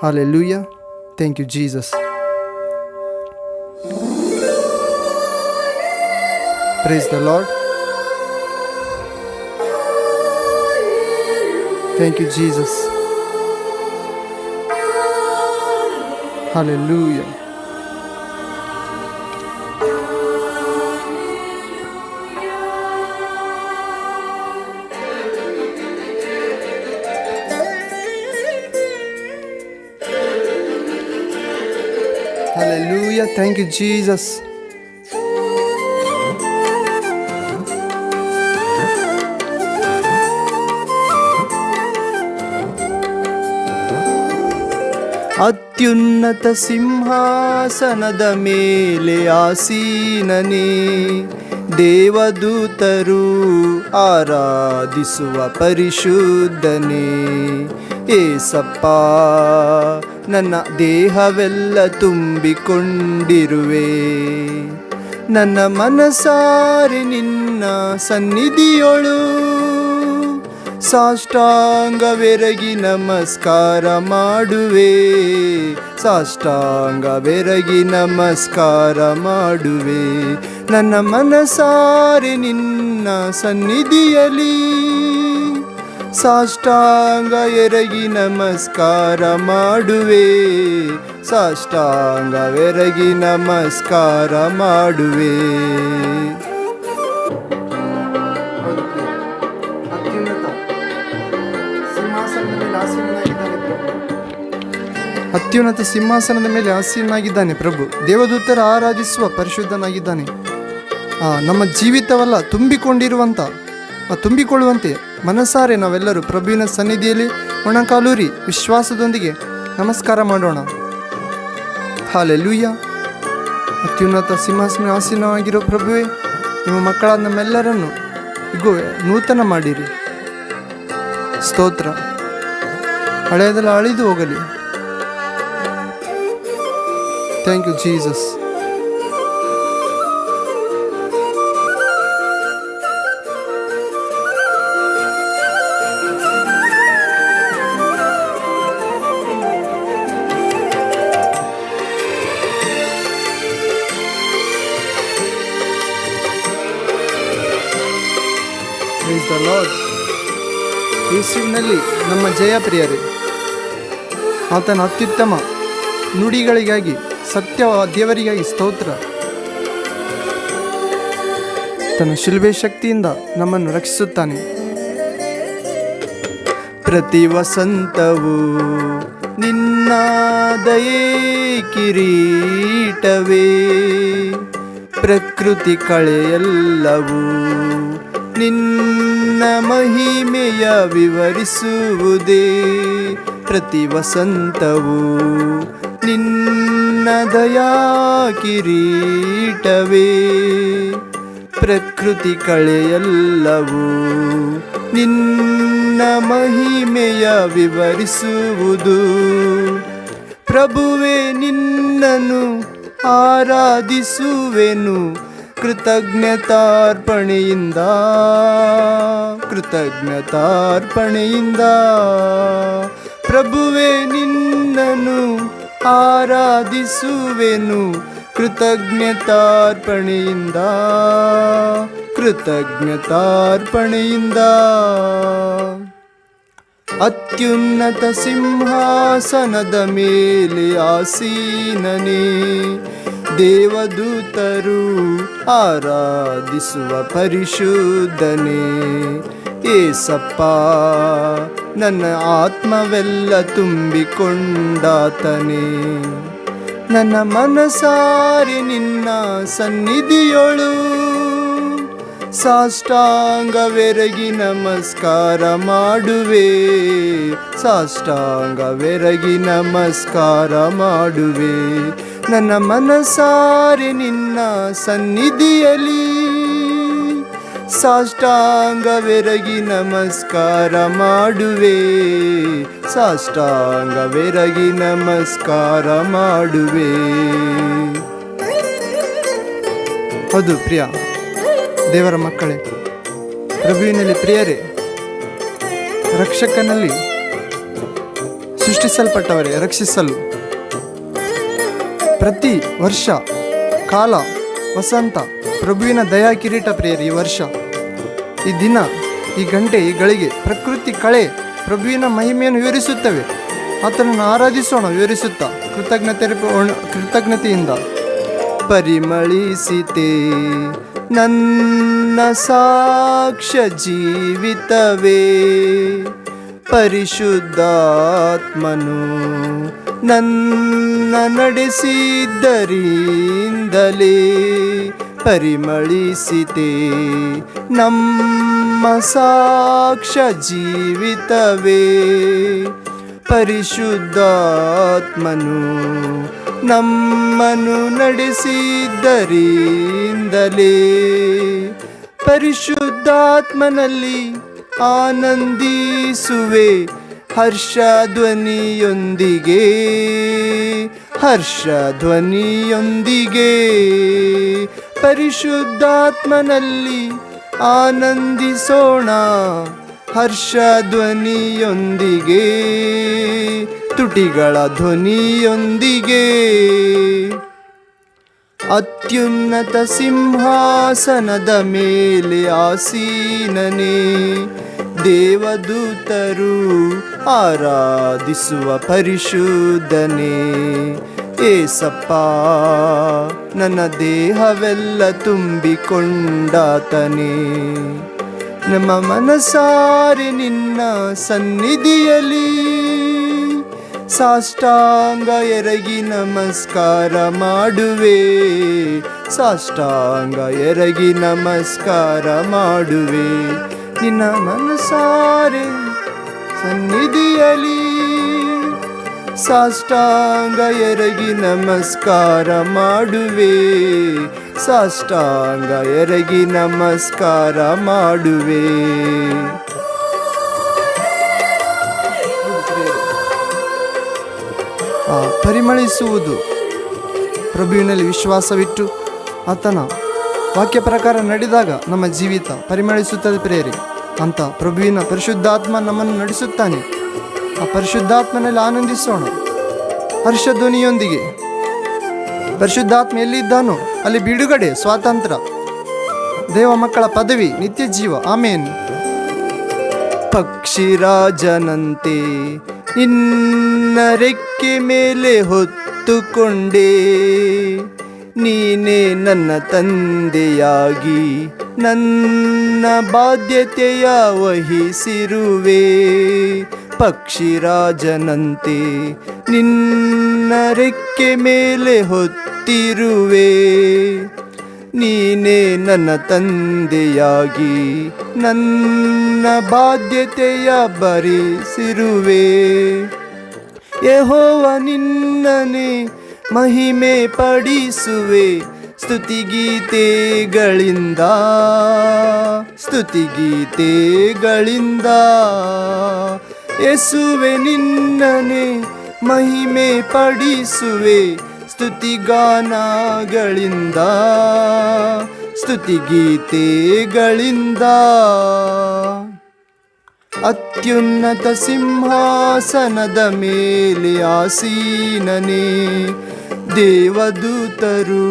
Hallelujah. Thank you, Jesus. Praise the Lord. Thank you, Jesus. Hallelujah. Thank you, Jesus. ಅತ್ಯುನ್ನತ ಸಿಂಹಾಸನದ ಮೇಲೆ ಆಸೀನನೇ ದೇವದೂತರು ಆರಾಧಿಸುವ ಪರಿಶುದ್ಧನೇ. ಏಸಪ್ಪ ನನ್ನ ದೇಹವೆಲ್ಲ ತುಂಬಿಕೊಂಡಿರುವೆ. ನನ್ನ ಮನಸಾರಿ ನಿನ್ನ ಸನ್ನಿಧಿಯೊಳು. ಸಾಷ್ಟಾಂಗವೆರಗಿ ನಮಸ್ಕಾರ ಮಾಡುವೆ. ಸಾಷ್ಟಾಂಗವೆರಗಿ ನಮಸ್ಕಾರ ಮಾಡುವೆ. ನನ್ನ ಮನಸಾರೆ ನಿನ್ನ ಸನ್ನಿಧಿಯಲಿ ಸಾಷ್ಟಾಂಗ ಎರಗಿ ನಮಸ್ಕಾರ ಮಾಡುವೆ. ಸಾಷ್ಟಾಂಗವೆರಗಿ ನಮಸ್ಕಾರ ಮಾಡುವೆ. ಅತ್ಯುನ್ನತ ಸಿಂಹಾಸನದ ಮೇಲೆ ಆಸೀನಾಗಿದ್ದಾನೆ ಪ್ರಭು. ದೇವದೂತರ ಆರಾಧಿಸುವ ಪರಿಶುದ್ಧನಾಗಿದ್ದಾನೆ. ನಮ್ಮ ಜೀವಿತವೆಲ್ಲ ತುಂಬಿಕೊಂಡಿರುವಂಥ ತುಂಬಿಕೊಳ್ಳುವಂತೆ ಮನಸಾರೆ ನಾವೆಲ್ಲರೂ ಪ್ರಭುವಿನ ಸನ್ನಿಧಿಯಲ್ಲಿ ಒಣಕಾಲೂರಿ ವಿಶ್ವಾಸದೊಂದಿಗೆ ನಮಸ್ಕಾರ ಮಾಡೋಣ. ಹಾಲೆಲ್ಲೂಯ್ಯ ಅತ್ಯುನ್ನತ ಸಿಂಹಾಸನ ಆಸೀನವಾಗಿರೋ ಪ್ರಭುವೇ, ನಿಮ್ಮ ಮಕ್ಕಳಾದ ನಮ್ಮೆಲ್ಲರನ್ನು ಇಗೋ, ನೂತನ ಮಾಡಿರಿ. ಸ್ತೋತ್ರ. ಹಳೆಯದೆಲ್ಲ ಅಳಿದು ಹೋಗಲಿ. Thank you, Jesus. ಯೇಸುವಿನಲ್ಲಿ ನಮ್ಮ ಜಯ ಪ್ರಿಯರೇ ಆತನ ಅತ್ಯುತ್ತಮ ನುಡಿಗಳಿಗಾಗಿ ಸತ್ಯ ದೇವರಿಗಾಗಿ ಸ್ತೋತ್ರ. ತನ್ನ ಶಿಲ್ಬೆ ಶಕ್ತಿಯಿಂದ ನಮ್ಮನ್ನು ರಕ್ಷಿಸುತ್ತಾನೆ. ಪ್ರತಿ ವಸಂತವು ನಿನ್ನ ದಯೆ ಕಿರೀಟವೇ. ಪ್ರಕೃತಿ ಕಳೆಯೆಲ್ಲವೂ ನಿನ್ನ ಮಹಿಮೆಯ ವಿವರಿಸುವುದೇ. ಪ್ರತಿ ವಸಂತವು ನಿನ್ನ ದಯಾ ಕಿರೀಟವೇ ಪ್ರಕೃತಿ ಕಳೆಯಲ್ಲವೂ ನಿನ್ನ ಮಹಿಮೆಯ ವಿವರಿಸುವುದು. ಪ್ರಭುವೆ ನಿನ್ನನು ಆರಾಧಿಸುವೆನು ಕೃತಜ್ಞತಾರ್ಪಣೆಯಿಂದ. ಕೃತಜ್ಞತಾರ್ಪಣೆಯಿಂದ. ಪ್ರಭುವೆ ನಿನ್ನನ್ನು ಆರಾಧಿಸುವೆನು. ಕೃತಜ್ಞತಾರ್ಪಣೆಯಿಂದ. ಕೃತಜ್ಞತಾರ್ಪಣೆಯಿಂದ. ಅತ್ಯುನ್ನತ ಸಿಂಹಾಸನದ ಮೇಲೆ ಆಸೀನನೇ. ದೇವದೂತರು ಆರಾಧಿಸುವ ಪರಿಶುದ್ಧನೇ. ಏಸಪ್ಪ ನನ್ನ ಆತ್ಮವೆಲ್ಲ ತುಂಬಿಕೊಂಡಾತನೇ. ನನ್ನ ಮನಸಾರಿ ನಿನ್ನ ಸನ್ನಿಧಿಯೊಳು. ಸಾಷ್ಟಾಂಗವೆರಗಿ ನಮಸ್ಕಾರ ಮಾಡುವೆ. ಸಾಷ್ಟಾಂಗವೆರಗಿ ನಮಸ್ಕಾರ ಮಾಡುವೆ. ನನ್ನ ಮನಸಾರಿ ನಿನ್ನ ಸನ್ನಿಧಿಯಲಿ ಸಾಷ್ಟಾಂಗವೆರಗಿ ನಮಸ್ಕಾರ ಮಾಡುವೆ. ಸಾಷ್ಟಾಂಗವೆರಗಿ ನಮಸ್ಕಾರ ಮಾಡುವೆ. ಹೌದು ಪ್ರಿಯ ದೇವರ ಮಕ್ಕಳೇ, ಪ್ರಭುವಿನಲ್ಲಿ ಪ್ರಿಯರೇ, ರಕ್ಷಕನಲ್ಲಿ ಸೃಷ್ಟಿಸಲ್ಪಟ್ಟವರೇ, ರಕ್ಷಿಸಲು ಪ್ರತಿ ವರ್ಷ ಕಾಲ ವಸಂತ, ಪ್ರಭುವಿನ ದಯಾ ಕಿರೀಟ ಪ್ರಿಯರಿ ವರ್ಷ, ಈ ದಿನ, ಈ ಗಂಟೆ, ಈ ಗಳಿಗೆ ಪ್ರಕೃತಿ ಕಳೆ ಪ್ರಭುವಿನ ಮಹಿಮೆಯನ್ನು ವಿವರಿಸುತ್ತವೆ. ಆತನನ್ನು ಆರಾಧಿಸೋಣ, ವಿವರಿಸುತ್ತಾ, ಕೃತಜ್ಞತೆ ಕೃತಜ್ಞತೆಯಿಂದ. ಪರಿಮಳಿಸಿತೆ ನನ್ನ ಸಾಕ್ಷ್ಯ ಜೀವಿತವೇ, ಪರಿಶುದ್ಧಾತ್ಮನು ನನ್ನ ನಡೆಸಿದ್ದರಿಂದಲೇ ಪರಿಮಳಿಸಿತೆ. ನಮ್ಮ ಸಾಕ್ಷ ಜೀವಿತವೇ. ಪರಿಶುದ್ಧಾತ್ಮನು ನಮ್ಮನು ನಡೆಸಿದ್ದರಿಂದಲೇ. ಪರಿಶುದ್ಧಾತ್ಮನಲ್ಲಿ ಆನಂದಿಸುವೆ. ಹರ್ಷ ಧ್ವನಿಯೊಂದಿಗೆ ಹರ್ಷ ಧ್ವನಿಯೊಂದಿಗೆ ಪರಿಶುದ್ಧಾತ್ಮನಲ್ಲಿ ಆನಂದಿಸೋಣ. ಹರ್ಷ ಧ್ವನಿಯೊಂದಿಗೆ ತುಟಿಗಳ ಧ್ವನಿಯೊಂದಿಗೆ, ಅತ್ಯುನ್ನತ ಸಿಂಹಾಸನದ ಮೇಲೆ ಆಸೀನನೇ ದೇವದೂತರು ಆರಾಧಿಸುವ ಪರಿಶುದ್ಧನೇ, ಏಸಪ್ಪ, ನನ್ನ ದೇಹವೆಲ್ಲ ತುಂಬಿಕೊಂಡಾತನೆ. ನಮ್ಮ ಮನಸಾರೆ ನಿನ್ನ ಸನ್ನಿಧಿಯಲ್ಲಿ ಸಾಷ್ಟಾಂಗ ಎರಗಿ ನಮಸ್ಕಾರ ಮಾಡುವೆ. ಸಾಷ್ಟಾಂಗ ಎರಗಿ ನಮಸ್ಕಾರ ಮಾಡುವೆ. ನಿನ್ನ ಮನಸಾರೆ ಸನ್ನಿಧಿಯಲ್ಲಿ ಸಾಷ್ಟಾಂಗ ಎರಗಿ ನಮಸ್ಕಾರ ಮಾಡುವೆ. ಸಾಷ್ಟಾಂಗ ಎರಗಿ ನಮಸ್ಕಾರ ಮಾಡುವೆ. ಪರಿಮಳಿಸುವುದು. ಪ್ರಭುವಿನಲ್ಲಿ ವಿಶ್ವಾಸವಿಟ್ಟು ಆತನ ವಾಕ್ಯ ಪ್ರಕಾರ ನಡೆದಾಗ ನಮ್ಮ ಜೀವಿತ ಪರಿಮಳಿಸುತ್ತದೆ ಪ್ರೇರಿ ಅಂತ ಪ್ರಭುವಿನ ಪರಿಶುದ್ಧಾತ್ಮ ನಮ್ಮನ್ನು ನಡೆಸುತ್ತಾನೆ. ಆ ಪರಿಶುದ್ಧಾತ್ಮನಲ್ಲಿ ಆನಂದಿಸೋಣ ಹರ್ಷಧ್ವನಿಯೊಂದಿಗೆ ಪರಿಶುದ್ಧಾತ್ಮ ಎಲ್ಲಿದ್ದಾನೋ ಅಲ್ಲಿ ಬಿಡುಗಡೆ ಸ್ವಾತಂತ್ರ್ಯ ದೇವ ಮಕ್ಕಳ ಪದವಿ, ನಿತ್ಯ ಜೀವ. ಆಮೇನ್. ಪಕ್ಷಿರಾಜನಂತೆ ನಿನ್ನ ರೆಕ್ಕೆ ಮೇಲೆ ಹೊತ್ತುಕೊಂಡೆ. ನೀನೇ ನನ್ನ ತಂದೆಯಾಗಿ ನನ್ನ ಬಾಧ್ಯತೆಯ ವಹಿಸಿರುವೆ. ಪಕ್ಷಿರಾಜನಂತೆ ನಿನ್ನ ರೆಕ್ಕೆ ಮೇಲೆ ಹೊತ್ತಿರುವೆ. ನೀನೇ ನನ್ನ ತಂದೆಯಾಗಿ ನನ್ನ ಬಾಧ್ಯತೆಯ ಬರಿಸಿರುವೆ. ಯಹೋವ ನಿನ್ನನೆ ಮಹಿಮೆ ಪಡಿಸುವೆ ಸ್ತುತಿಗೀತೆಗಳಿಂದ ಸ್ತುತಿಗೀತೆಗಳಿಂದ ಯೇಸುವೆ ನಿನ್ನನೆ ಮಹಿಮೆ ಪಡಿಸುವೆ ಸ್ತುತಿಗಾನಗಳಿಂದ ಸ್ತುತಿಗೀತೆಗಳಿಂದ ಅತ್ಯುನ್ನತ ಸಿಂಹಾಸನದ ಮೇಲೆ ಆಸೀನನೇ ದೇವದೂತರು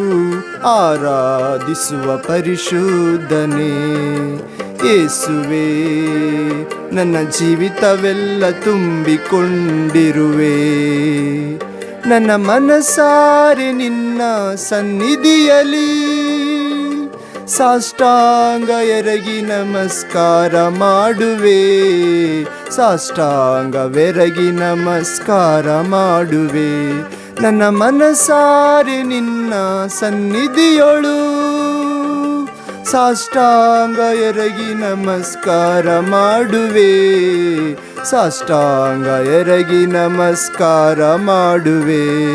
ಆರಾಧಿಸುವ ಪರಿಶುದ್ಧನೇ. ಏಸುವೆ, ನನ್ನ ಜೀವಿತವೆಲ್ಲ ತುಂಬಿಕೊಂಡಿರುವೆ. ನನ್ನ ಮನಸಾರೆ ನಿನ್ನ ಸನ್ನಿಧಿಯಲಿ ಸಾಷ್ಟಾಂಗ ಎರಗಿ ನಮಸ್ಕಾರ ಮಾಡುವೆ. ಸಾಷ್ಟಾಂಗವೆರಗಿ ನಮಸ್ಕಾರ ಮಾಡುವೆ. ನನ್ನ ಮನಸಾರೆ ನಿನ್ನ ಸನ್ನಿಧಿಯೊಳು. ಸಾಷ್ಟಾಂಗ ಎರಗಿ ನಮಸ್ಕಾರ ಮಾಡುವೆ. ಸಾಷ್ಟಾಂಗ ಎರಗಿ ನಮಸ್ಕಾರ ಮಾಡುವೆ.